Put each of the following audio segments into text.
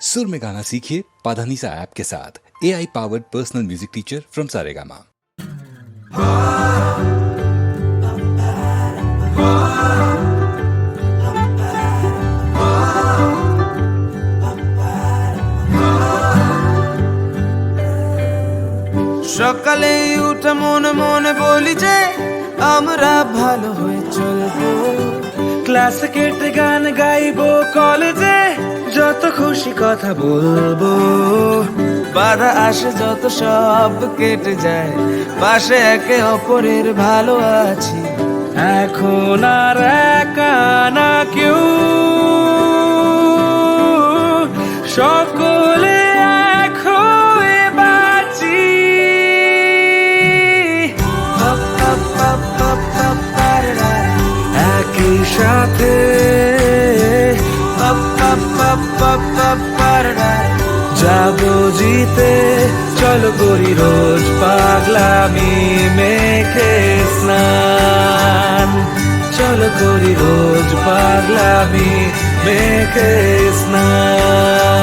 सुर में गाना सीखिए पाधानीसा ऐप के साथ A I powered personal music teacher from Saregama সকালে উঠে মনে মনে বলি যে আমরা ভালো হয়ে চলবো ক্লাস কেটে গান গাইবো কলেজে যত খুশি কথা বলব বাধা আসে যত সব কেটে যায় পাশে একে অপরের ভালো আছি এখন আর একা না কেউ সকলে হয়ে সাথে যাব জিতে চলো করি রোজ পাগলামি মেখে স্নান। চল করি রোজ পাগলামি মেখে স্নান।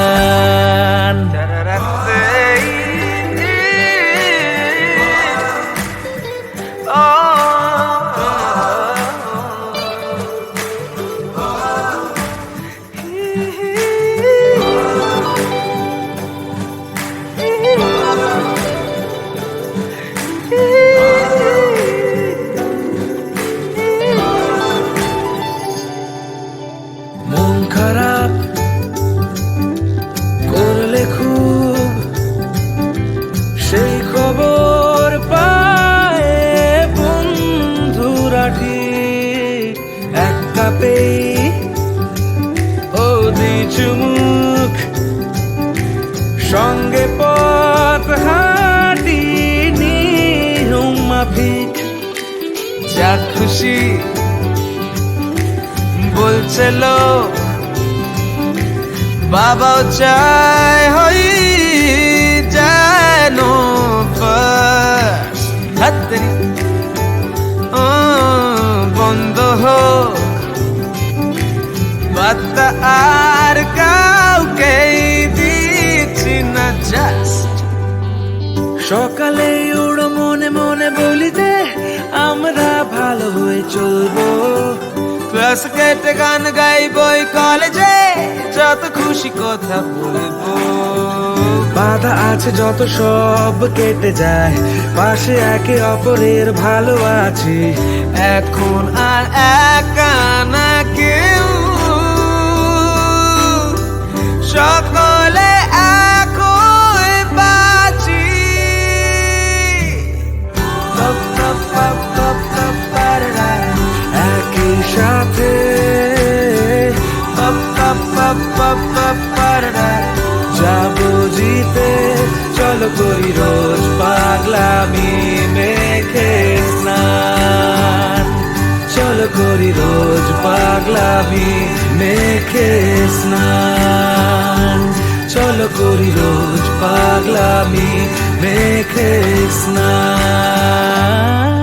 চুমুক। সঙ্গে পথ হাঁটি মাফিক যা খুশি বলছে লোক। বাবাও চায় আর কাউকে দিচ্ছি না জাস্ট সকালে উড়ো মনে মনে বলি যে আমরা ভালো হয়ে চলবো। ক্লাস কেটে গান গাইবই কলেজে যত খুশি কথা বলব। বাধা আছে যত সব কেটে যায় পাশে একে অপরের ভালো আছি এখন আর একা না চলো করি রোজ পাগলামি মেখে স্নান। চলো করি রোজ পাগলামি মেখে স্নান। চলো করি রোজ পাগলামি মেখে স্নান।